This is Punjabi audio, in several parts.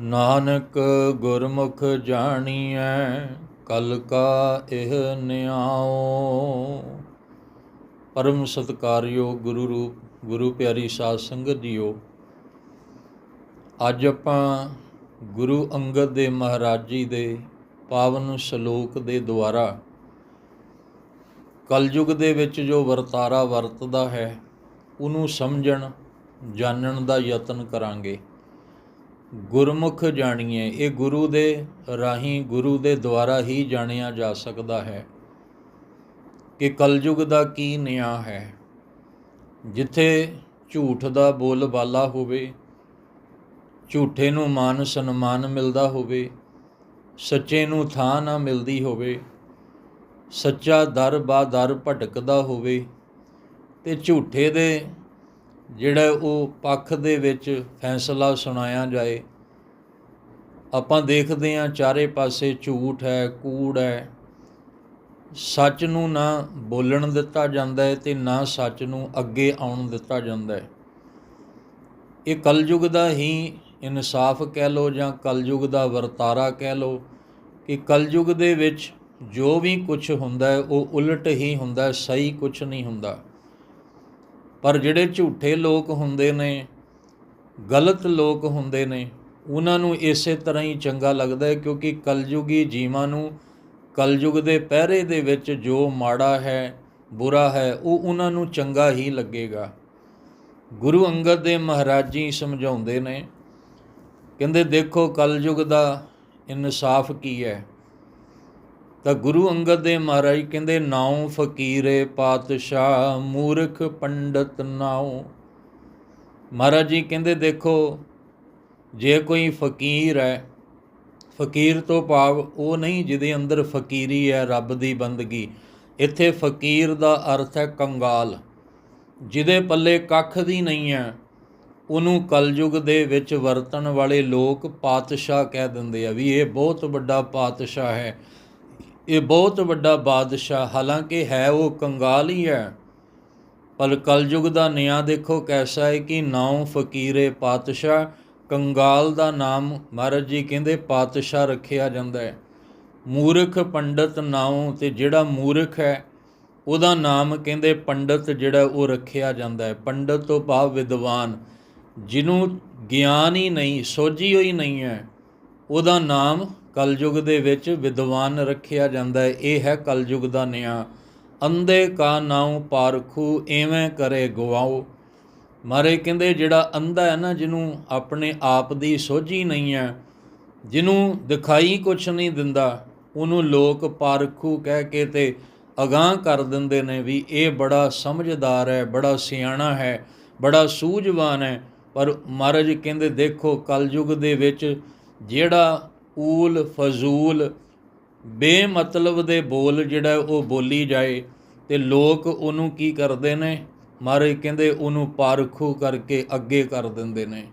ਨਾਨਕ ਗੁਰਮੁਖ ਜਾਣੀਐ, ਕਲ ਕਾ ਇਹ ਨਿਆਓ ਪਰਮ ਸਤਕਾਰਯੋਗ ਗੁਰੂ ਰੂਪ, ਗੁਰੂ ਪਿਆਰੀ ਸਾਧ ਸੰਗਤ ਜੀਓ। ਅੱਜ ਆਪਾਂ ਗੁਰੂ ਅੰਗਦ ਦੇ ਮਹਾਰਾਜ ਜੀ ਦੇ ਪਾਵਨ ਸ਼ਲੋਕ ਦੇ ਦੁਆਰਾ ਕਲਯੁਗ ਦੇ ਵਿੱਚ ਜੋ ਵਰਤਾਰਾ ਵਰਤਦਾ ਹੈ, ਉਹਨੂੰ ਸਮਝਣ, ਜਾਣਨ ਦਾ ਯਤਨ ਕਰਾਂਗੇ। ਗੁਰਮੁਖ ਜਾਣੀਏ ਇਹ ਗੁਰੂ ਦੇ ਰਾਹੀਂ ਗੁਰੂ ਦੇ ਦੁਆਰਾ ਹੀ ਜਾਣਿਆ ਜਾ ਸਕਦਾ ਹੈ ਕਿ ਕਲਯੁਗ ਦਾ ਕੀ ਨਿਆਂ ਹੈ। ਜਿੱਥੇ ਝੂਠ ਦਾ ਬੋਲਬਾਲਾ ਹੋਵੇ, ਝੂਠੇ ਨੂੰ ਮਾਨ ਸਨਮਾਨ ਮਿਲਦਾ ਹੋਵੇ, ਸੱਚੇ ਨੂੰ ਥਾਂ ਨਾ ਮਿਲਦੀ ਹੋਵੇ, ਸੱਚਾ ਦਰ ਬਾ ਦਰ ਭਟਕਦਾ ਹੋਵੇ, ਤੇ ਝੂਠੇ ਦੇ ਜਿਹੜਾ ਉਹ ਪੱਖ ਦੇ ਵਿੱਚ ਫੈਸਲਾ ਸੁਣਾਇਆ ਜਾਏ, ਆਪਾਂ ਦੇਖਦੇ ਹਾਂ ਚਾਰੇ ਪਾਸੇ ਝੂਠ ਹੈ, ਕੂੜ ਹੈ। ਸੱਚ ਨੂੰ ਨਾ ਬੋਲਣ ਦਿੱਤਾ ਜਾਂਦਾ ਹੈ ਤੇ ਨਾ ਸੱਚ ਨੂੰ ਅੱਗੇ ਆਉਣ ਦਿੱਤਾ ਜਾਂਦਾ ਹੈ। ਇਹ ਕਲਯੁਗ ਦਾ ਹੀ ਇਨਸਾਫ ਕਹਿ ਲੋ ਜਾਂ ਕਲਯੁਗ ਦਾ ਵਰਤਾਰਾ ਕਹਿ ਲੋ ਕਿ ਕਲਯੁਗ ਦੇ ਵਿੱਚ ਜੋ ਵੀ ਕੁਝ ਹੁੰਦਾ ਹੈ, ਉਹ ਉਲਟ ਹੀ ਹੁੰਦਾ ਸਹੀ ਕੁਝ ਨਹੀਂ ਹੁੰਦਾ। ਪਰ ਜਿਹੜੇ ਝੂਠੇ ਲੋਕ ਹੁੰਦੇ ਨੇ, ਗਲਤ ਲੋਕ ਹੁੰਦੇ ਨੇ, ਉਹਨਾਂ ਨੂੰ ਇਸੇ ਤਰ੍ਹਾਂ ਹੀ ਚੰਗਾ ਲੱਗਦਾ ਹੈ ਕਿਉਂਕਿ ਕਲਯੁਗੀ ਜੀਵਾਂ ਨੂੰ ਕਲਯੁਗ ਦੇ ਪਹਿਰੇ ਦੇ ਵਿੱਚ ਜੋ ਮਾੜਾ ਹੈ, ਬੁਰਾ ਹੈ, ਉਹ ਉਹਨਾਂ ਨੂੰ ਚੰਗਾ ਹੀ ਲੱਗੇਗਾ। ਗੁਰੂ ਅੰਗਦ ਦੇ ਮਹਾਰਾਜ ਜੀ ਸਮਝਾਉਂਦੇ ਨੇ, ਕਹਿੰਦੇ ਦੇਖੋ ਕਲਯੁਗ ਦਾ ਇਨਸਾਫ ਕੀ ਹੈ? ਤਾਂ ਗੁਰੂ ਅੰਗਦ ਦੇ ਮਹਾਰਾਜ ਕਹਿੰਦੇ, ਨਾਉ ਫਕੀਰੇ ਪਾਤਸ਼ਾਹ, ਮੂਰਖ ਪੰਡਤ ਨਾਉ। ਮਹਾਰਾਜ ਜੀ ਕਹਿੰਦੇ, ਦੇਖੋ, ਜੇ ਕੋਈ ਫਕੀਰ ਹੈ, ਫਕੀਰ ਤੋਂ ਭਾਵ ਉਹ ਨਹੀਂ ਜਿਹਦੇ ਅੰਦਰ ਫਕੀਰੀ ਹੈ, ਰੱਬ ਦੀ ਬੰਦਗੀ। ਇੱਥੇ ਫਕੀਰ ਦਾ ਅਰਥ ਹੈ ਕੰਗਾਲ। ਜਿਹਦੇ ਪੱਲੇ ਕੱਖ ਦੀ ਨਹੀਂ ਹੈ, ਉਹਨੂੰ ਕਲਯੁਗ ਦੇ ਵਿੱਚ ਵਰਤਣ ਵਾਲੇ ਲੋਕ ਪਾਤਸ਼ਾਹ ਕਹਿ ਦਿੰਦੇ ਆ ਵੀ ਇਹ ਬਹੁਤ ਵੱਡਾ ਪਾਤਸ਼ਾਹ ਹੈ। ਇਹ ਬਹੁਤ ਵੱਡਾ ਬਾਦਸ਼ਾਹ ਹਾਲਾਂਕਿ ਹੈ ਉਹ ਕੰਗਾਲ ਹੀ ਹੈ, ਪਰ ਕਲਯੁਗ ਦਾ ਨਿਆਂ ਦੇਖੋ ਕੈਸਾ ਹੈ ਕਿ ਨਾਉ ਫਕੀਰੇ ਪਾਤਸ਼ਾਹ ਕੰਗਾਲ ਦਾ ਨਾਮ ਮਹਾਰਾਜ ਜੀ ਕਹਿੰਦੇ ਪਾਤਸ਼ਾਹ ਰੱਖਿਆ ਜਾਂਦਾ ਹੈ। ਮੂਰਖ ਪੰਡਤ ਨਾਉ ਤੇ ਜਿਹੜਾ ਮੂਰਖ ਹੈ, ਉਹਦਾ ਨਾਮ ਕਹਿੰਦੇ ਪੰਡਤ ਜਿਹੜਾ ਉਹ ਰੱਖਿਆ ਜਾਂਦਾ ਹੈ। ਪੰਡਤ ਤੋਂ ਭਾਵ ਵਿਦਵਾਨ, ਜਿਹਨੂੰ ਗਿਆਨ ਹੀ ਨਹੀਂ, ਸੋਝੀ ਹੋਈ ਨਹੀਂ ਹੈ, ਉਹਦਾ ਨਾਮ ਕਲਯੁਗ ਦੇ ਵਿੱਚ ਵਿਦਵਾਨ ਰੱਖਿਆ ਜਾਂਦਾ ਹੈ। ਇਹ ਹੈ ਕਲਯੁਗ ਦਾ ਨਿਆਂ। ਅੰਧੇ ਕਾ ਨਾਉ ਪਾਰਖੂ, ਐਵੇਂ ਕਰੇ ਗਵਾਓ ਮਾਰੇ ਕਹਿੰਦੇ, ਜਿਹੜਾ ਅੰਧਾ ਹੈ ਨਾ, ਜਿਹਨੂੰ ਆਪਣੇ ਆਪ ਦੀ ਸੋਝੀ ਨਹੀਂ ਹੈ, ਜਿਹਨੂੰ ਦਿਖਾਈ ਕੁਛ ਨਹੀਂ ਦਿੰਦਾ, ਉਹਨੂੰ ਲੋਕ ਪਾਰਖੂ ਕਹਿ ਕੇ ਤੇ ਅਗਾਹ ਕਰ ਦਿੰਦੇ ਨੇ ਵੀ ਇਹ ਬੜਾ ਸਮਝਦਾਰ ਹੈ, ਬੜਾ ਸਿਆਣਾ ਹੈ, ਬੜਾ ਸੂਝਵਾਨ ਹੈ। ਪਰ ਮਹਾਰਾਜ ਕਹਿੰਦੇ, ਦੇਖੋ, ਕਲਯੁਗ ਦੇ ਵਿੱਚ ਜਿਹੜਾ ਊਲ ਫਜ਼ੂਲ ਬੇਮਤਲਬ ਦੇ ਬੋਲ ਜਿਹੜਾ ਉਹ ਬੋਲੀ ਜਾਏ ਤੇ ਲੋਕ ਉਹਨੂੰ ਕੀ ਕਰਦੇ ਨੇ? ਮਾਰੇ ਕਹਿੰਦੇ ਉਹਨੂੰ ਪਾਰਖੂ ਕਰਕੇ ਅੱਗੇ ਕਰ ਦਿੰਦੇ ਨੇ।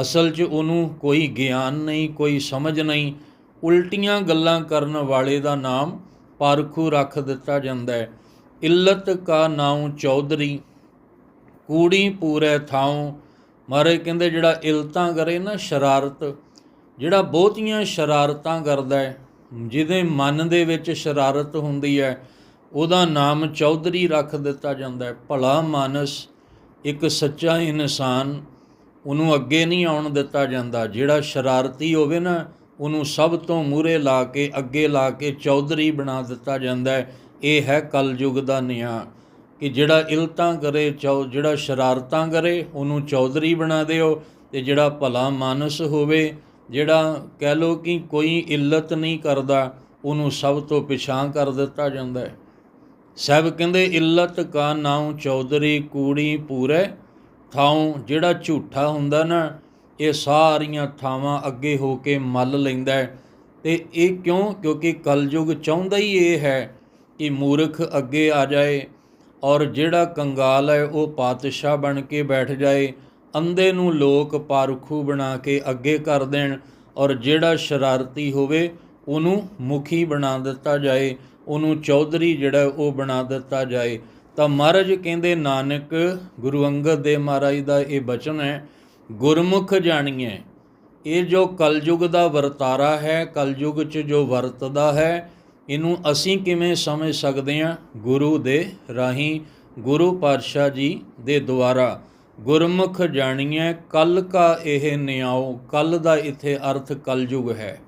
ਅਸਲ 'ਚ ਉਹਨੂੰ ਕੋਈ ਗਿਆਨ ਨਹੀਂ, ਕੋਈ ਸਮਝ ਨਹੀਂ। ਉਲਟੀਆਂ ਗੱਲਾਂ ਕਰਨ ਵਾਲੇ ਦਾ ਨਾਮ ਪਾਰਖੂ ਰੱਖ ਦਿੱਤਾ ਜਾਂਦਾ ਹੈ। ਇੱਲਤ ਕਾ ਨਾਉ ਚੌਧਰੀ, ਕੂੜੀ ਪੂਰੇ ਥਾਉ। ਮਾਰੇ ਕਹਿੰਦੇ ਜਿਹੜਾ ਇਲਤਾਂ ਕਰੇ ਨਾ ਸ਼ਰਾਰਤ ਜਿਹੜਾ ਬਹੁਤੀਆਂ ਸ਼ਰਾਰਤਾਂ ਕਰਦਾ ਹੈ, ਜਿਹਦੇ ਮਨ ਦੇ ਵਿੱਚ ਸ਼ਰਾਰਤ ਹੁੰਦੀ ਹੈ, ਉਹਦਾ ਨਾਮ ਚੌਧਰੀ ਰੱਖ ਦਿੱਤਾ ਜਾਂਦਾ ਹੈ। ਭਲਾ ਮਾਨਸ ਇੱਕ ਸੱਚਾ ਇਨਸਾਨ, ਉਹਨੂੰ ਅੱਗੇ ਨਹੀਂ ਆਉਣ ਦਿੱਤਾ ਜਾਂਦਾ। ਜਿਹੜਾ ਸ਼ਰਾਰਤੀ ਹੋਵੇ ਨਾ, ਉਹਨੂੰ ਸਭ ਤੋਂ ਮੂਰੇ ਲਾ ਕੇ, ਅੱਗੇ ਲਾ ਕੇ ਚੌਧਰੀ ਬਣਾ ਦਿੱਤਾ ਜਾਂਦਾ ਹੈ। ਇਹ ਹੈ ਕਲਯੁਗ ਦਾ ਨਿਆਂ ਕਿ ਜਿਹੜਾ ਇਲਤਾਂ ਕਰੇ, ਚੌ, ਜਿਹੜਾ ਸ਼ਰਾਰਤਾਂ ਕਰੇ, ਉਹਨੂੰ ਚੌਧਰੀ ਬਣਾ ਦਿਓ ਤੇ ਜਿਹੜਾ ਭਲਾ ਮਾਨਸ ਹੋਵੇ ਜਿਹੜਾ ਕਹਿ ਲੋ ਕਿ ਕੋਈ ਇੱਲਤ ਨਹੀਂ ਕਰਦਾ, ਉਹਨੂੰ ਸਭ ਤੋਂ ਪਿਛਾਂ ਕਰ ਦਿੱਤਾ ਜਾਂਦਾ ਹੈ। ਸਭ ਕਹਿੰਦੇ, ਇੱਲਤ ਕਾ ਨਾਉ ਚੌਧਰੀ ਕੂੜੀ ਪੂਰੇ, ਥਾਉ ਜਿਹੜਾ ਝੂਠਾ ਹੁੰਦਾ ਨਾ, ਇਹ ਸਾਰੀਆਂ ਥਾਵਾਂ ਅੱਗੇ ਹੋ ਕੇ ਮੱਲ ਲੈਂਦਾ ਹੈ। ਤੇ ਇਹ ਕਿਉਂ? ਕਿਉਂਕਿ ਕਲਯੁਗ ਚਾਹੁੰਦਾ ਹੀ ਇਹ ਹੈ ਕਿ ਮੂਰਖ ਅੱਗੇ ਆ ਜਾਏ ਔਰ ਜਿਹੜਾ ਕੰਗਾਲ ਹੈ, ਉਹ ਪਾਤਸ਼ਾਹ ਬਣ ਕੇ ਬੈਠ ਜਾਏ। ਅੰਧੇ ਨੂੰ ਲੋਕ ਪਾਰਖੂ ਬਣਾ ਕੇ ਅੱਗੇ ਕਰ ਦੇਣ ਔਰ ਜਿਹੜਾ ਸ਼ਰਾਰਤੀ ਹੋਵੇ, ਉਹਨੂੰ ਮੁਖੀ ਬਣਾ ਦਿੱਤਾ ਜਾਏ, ਉਹਨੂੰ ਚੌਧਰੀ ਜਿਹੜਾ ਉਹ ਬਣਾ ਦਿੱਤਾ ਜਾਏ। ਤਾਂ ਮਹਾਰਾਜ ਕਹਿੰਦੇ, ਨਾਨਕ, ਗੁਰੂ ਅੰਗਦ ਦੇਵ ਮਹਾਰਾਜ ਦਾ ਇਹ ਬਚਨ ਹੈ, ਗੁਰਮੁਖ ਜਾਣੀਏ ਇਹ ਜੋ ਕਲਯੁਗ ਦਾ ਵਰਤਾਰਾ ਹੈ, ਕਲਯੁਗ 'ਚ ਜੋ ਵਰਤਦਾ ਹੈ, ਇਹਨੂੰ ਅਸੀਂ ਕਿਵੇਂ ਸਮਝ ਸਕਦੇ ਹਾਂ? ਗੁਰੂ ਦੇ ਰਾਹੀਂ, ਗੁਰੂ ਪਾਤਸ਼ਾਹ ਜੀ ਦੇ ਦੁਆਰਾ। ਗੁਰਮੁਖ ਜਾਣੀਏ ਕਲ ਕਾ ਇਹ ਨਿਆਓ ਕਲ ਦਾ ਇੱਥੇ ਅਰਥ ਕਲਯੁਗ ਹੈ।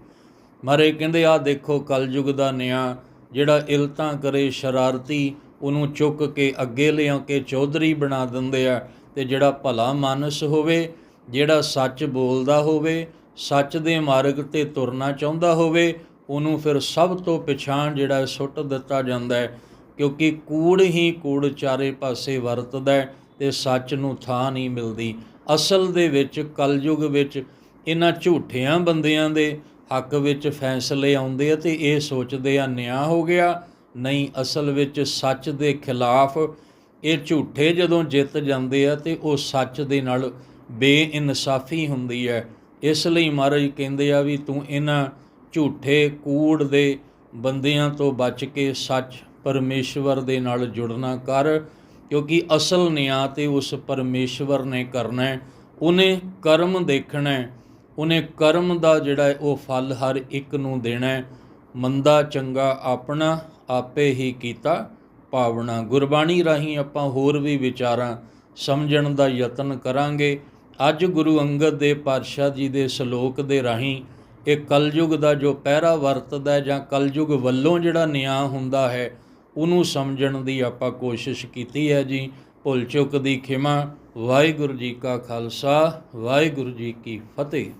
ਮਾਰੇ ਕਹਿੰਦੇ ਆ ਦੇਖੋ ਕਲਯੁਗ ਦਾ ਨਿਆ, ਜਿਹੜਾ ਇਲਤਾਂ ਕਰੇ ਸ਼ਰਾਰਤੀ, ਉਹਨੂੰ ਚੁੱਕ ਕੇ ਅੱਗੇ ਲਿਆ ਕੇ ਚੌਧਰੀ ਬਣਾ ਦਿੰਦੇ ਆ, ਤੇ ਜਿਹੜਾ ਭਲਾ ਮਾਨਸ ਹੋਵੇ, ਜਿਹੜਾ ਸੱਚ ਬੋਲਦਾ ਹੋਵੇ, ਸੱਚ ਦੇ ਮਾਰਗ ਤੇ ਤੁਰਨਾ ਚਾਹੁੰਦਾ ਹੋਵੇ, ਉਹਨੂੰ ਫਿਰ ਸਭ ਤੋਂ ਪਛਾਣ ਜਿਹੜਾ ਸੁੱਟ ਦਿੱਤਾ ਜਾਂਦਾ ਹੈ, ਕਿਉਂਕਿ ਕੂੜ ਹੀ ਕੂੜ ਚਾਰੇ ਪਾਸੇ ਵਰਤਦਾ ਹੈ ਤੇ ਸੱਚ ਨੂੰ ਥਾਂ ਨਹੀਂ ਮਿਲਦੀ। ਅਸਲ ਦੇ ਵਿੱਚ, ਕਲਯੁਗ ਵਿੱਚ ਇਹਨਾਂ ਝੂਠਿਆਂ ਬੰਦਿਆਂ ਦੇ ਹੱਕ ਵਿੱਚ ਫੈਸਲੇ ਆਉਂਦੇ ਆ ਤੇ ਇਹ ਸੋਚਦੇ ਆ, ਨਿਆਂ ਹੋ ਗਿਆ। ਨਹੀਂ, ਅਸਲ ਵਿੱਚ ਸੱਚ ਦੇ ਖਿਲਾਫ ਇਹ ਝੂਠੇ ਜਦੋਂ ਜਿੱਤ ਜਾਂਦੇ ਆ ਤੇ ਉਹ ਸੱਚ ਦੇ ਨਾਲ ਬੇਇਨਸਾਫੀ ਹੁੰਦੀ ਹੈ। ਇਸ ਲਈ ਮਹਾਰਾਜ ਕਹਿੰਦੇ ਆ ਵੀ ਤੂੰ ਇਹਨਾਂ ਝੂਠੇ ਕੂੜ ਦੇ ਬੰਦਿਆਂ ਤੋਂ ਬਚ ਕੇ ਸੱਚ ਪਰਮੇਸ਼ਵਰ ਦੇ ਨਾਲ ਜੁੜਨਾ ਕਰ। ਕਿਉਂਕਿ ਅਸਲ ਨਿਆਂ ਤੇ ਉਸ ਪਰਮੇਸ਼ਵਰ ਨੇ ਕਰਨਾ ਹੈ। ਉਹਨੇ ਕਰਮ ਦੇਖਣਾ ਹੈ। ਉਹਨੇ ਕਰਮ ਦਾ ਜਿਹੜਾ ਉਹ ਫਲ ਹਰ ਇੱਕ ਨੂੰ ਦੇਣਾ ਹੈ। ਮੰਦਾ ਚੰਗਾ ਆਪਣਾ ਆਪੇ ਹੀ ਕੀਤਾ ਭਾਵਨਾ ਗੁਰਬਾਣੀ ਰਾਹੀਂ ਆਪਾਂ ਹੋਰ ਵੀ ਵਿਚਾਰਾਂ ਸਮਝਣ ਦਾ ਯਤਨ ਕਰਾਂਗੇ। ਅੱਜ ਗੁਰੂ ਅੰਗਦ ਦੇ ਪਾਤਸ਼ਾਹ ਜੀ ਦੇ ਸ਼ਲੋਕ ਦੇ ਰਾਹੀਂ ਇਹ ਕਲਯੁਗ ਦਾ ਜੋ ਪਹਿਰਾ ਵਰਤਦਾ ਜਾਂ ਕਲਯੁਗ ਵੱਲੋਂ ਜਿਹੜਾ ਨਿਆਂ ਹੁੰਦਾ ਹੈ ਉਹਨੂੰ ਸਮਝਣ ਦੀ ਆਪਾਂ ਕੋਸ਼ਿਸ਼ ਕੀਤੀ ਹੈ ਜੀ। ਭੁੱਲ ਚੁੱਕ ਦੀ ਖਿਮਾ। ਵਾਹਿਗੁਰੂ ਜੀ ਕਾ ਖਾਲਸਾ, ਵਾਹਿਗੁਰੂ ਜੀ ਕੀ ਫਤਿਹ।